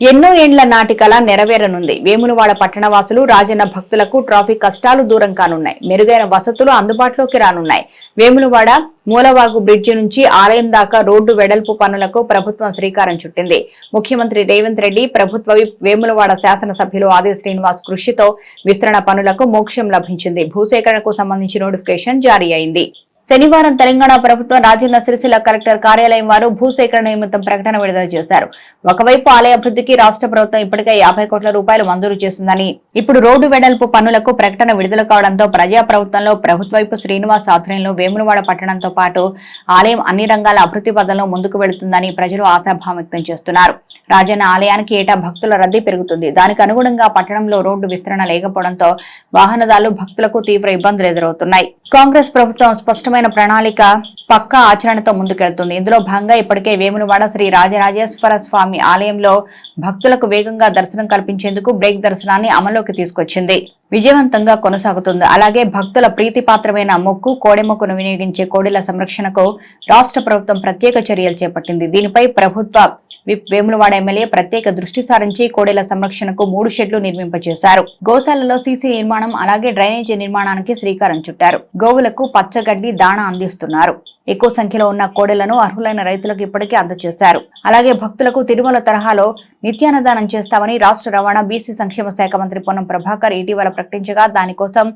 ఎన్నో ఏండ్ల నాటి కళ నెరవేరనుంది. వేములవాడ పట్టణవాసులు రాజన్న భక్తులకు ట్రాఫిక్ కష్టాలు దూరం కానున్నాయి. మెరుగైన వసతులు అందుబాటులోకి రానున్నాయి. వేములవాడ మూలవాగు బ్రిడ్జి నుంచి ఆలయం దాకా రోడ్డు వెడల్పు పనులకు ప్రభుత్వం శ్రీకారం చుట్టింది. ముఖ్యమంత్రి రేవంత్ రెడ్డి ప్రభుత్వ వేములవాడ శాసనసభ్యులు ఆది శ్రీనివాస్ కృషితో విస్తరణ పనులకు మోక్షం లభించింది. భూసేకరణకు సంబంధించి నోటిఫికేషన్ జారీ అయింది. శనివారం తెలంగాణ ప్రభుత్వం రాజన్న సిరిసిల్ల కలెక్టర్ కార్యాలయం వారు భూసేకరణ నిమిత్తం ప్రకటన విడుదల చేశారు. ఒకవైపు ఆలయ అభివృద్ధికి రాష్ట్ర ప్రభుత్వం ఇప్పటికే యాభై కోట్ల రూపాయలు మంజూరు చేసిందని ఇప్పుడు రోడ్డు వెడల్పు పనులకు ప్రకటన విడుదల కావడంతో ప్రజా ప్రభుత్వంలో ప్రభుత్వైపు శ్రీనివాస్ ఆధ్వర్యంలో వేములవాడ పట్టణంతో పాటు ఆలయం అన్ని రంగాల అభివృద్ధి పదంలో ముందుకు వెళుతుందని ప్రజలు ఆశాభావం వ్యక్తం చేస్తున్నారు. రాజన్న ఆలయానికి ఏటా భక్తుల రద్దీ పెరుగుతుంది. దానికి అనుగుణంగా పట్టణంలో రోడ్డు విస్తరణ లేకపోవడంతో వాహనదారులు భక్తులకు తీవ్ర ఇబ్బందులు ఎదురవుతున్నాయి. కాంగ్రెస్ ప్రభుత్వం స్పష్టమైన ప్రణాళిక. పక్కా ఆచరణతో ముందుకెళ్తుంది. ఇందులో భాగంగా ఇప్పటికే వేములవాడ శ్రీ రాజరాజేశ్వర స్వామి ఆలయంలో భక్తులకు వేగంగా దర్శనం కల్పించేందుకు బ్రేక్ దర్శనాన్ని అమల్లోకి తీసుకొచ్చింది. విజయవంతంగా కొనసాగుతుంది. అలాగే భక్తుల ప్రీతిపాత్రమైన మొక్కు కోడెమొక్కును వినియోగించే కోడెల సంరక్షణకు రాష్ట్ర ప్రభుత్వం ప్రత్యేక చర్యలు చేపట్టింది. దీనిపై ప్రభుత్వ విప్ వేములవాడ ఎమ్మెల్యే ప్రత్యేక దృష్టి సారించి కోడెల సంరక్షణకు మూడు షెడ్లు నిర్మింపచేశారు. గోశాలలో సీసీ నిర్మాణం అలాగే డ్రైనేజీ నిర్మాణానికి శ్రీకారం చుట్టారు. గోవులకు పచ్చగడ్డి దాణా అందిస్తున్నారు. ఎక్కువ సంఖ్యలో ఉన్న కోడెలను అర్హులైన రైతులకు ఇప్పటికే అందజేశారు. అలాగే భక్తులకు తిరుమల తరహాలో నిత్యాన్నదానం చేస్తామని రాష్ట్ర రవాణా బీసీ సంక్షేమ శాఖ మంత్రి పొన్నం ప్రభాకర్ ఇటీవల ప్రకటించగా దానికోసం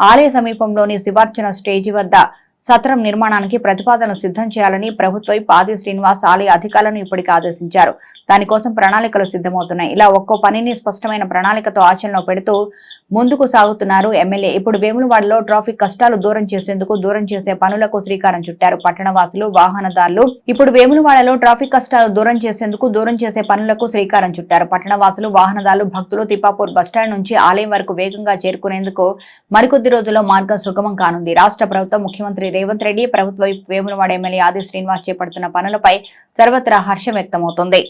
ఆలయ సమీపంలోని శివార్చన స్టేజి వద్ద సత్రం నిర్మాణానికి ప్రతిపాదనలు సిద్ధం చేయాలని ప్రభుత్వ పాది శ్రీనివాస్ ఆలయ అధికారులను ఇప్పటికే ఆదేశించారు. దానికోసం ప్రణాళికలు సిద్ధమవుతున్నాయి. ఇలా ఒక్కో పనిని స్పష్టమైన ప్రణాళికతో ఆచరణలో పెడుతూ ముందుకు సాగుతున్నారు ఎమ్మెల్యే. ఇప్పుడు వేములవాడలో ట్రాఫిక్ కష్టాలు దూరం చేసేందుకు దూరం చేసే పనులకు శ్రీకారం చుట్టారు పట్టణవాసులు వాహనదారులు. ఇప్పుడు వేములవాడలో ట్రాఫిక్ కష్టాలు దూరం చేసేందుకు దూరం చేసే పనులకు శ్రీకారం చుట్టారు పట్టణవాసులు వాహనదారులు భక్తులు తిప్పాపూర్ బస్టాండ్ నుంచి ఆలయం వరకు వేగంగా చేరుకునేందుకు మరికొద్ది రోజుల్లో మార్గం సుగమం కానుంది. రాష్ట్ర ప్రభుత్వం ముఖ్యమంత్రి రేవంత్ రెడ్డి ప్రభుత్వ విప్ వేములవాడ ఎమ్మెల్యే ఆది శ్రీనివాస్ చేపడుతున్న పనులపై సర్వత్రా హర్షం వ్యక్తమవుతోంది.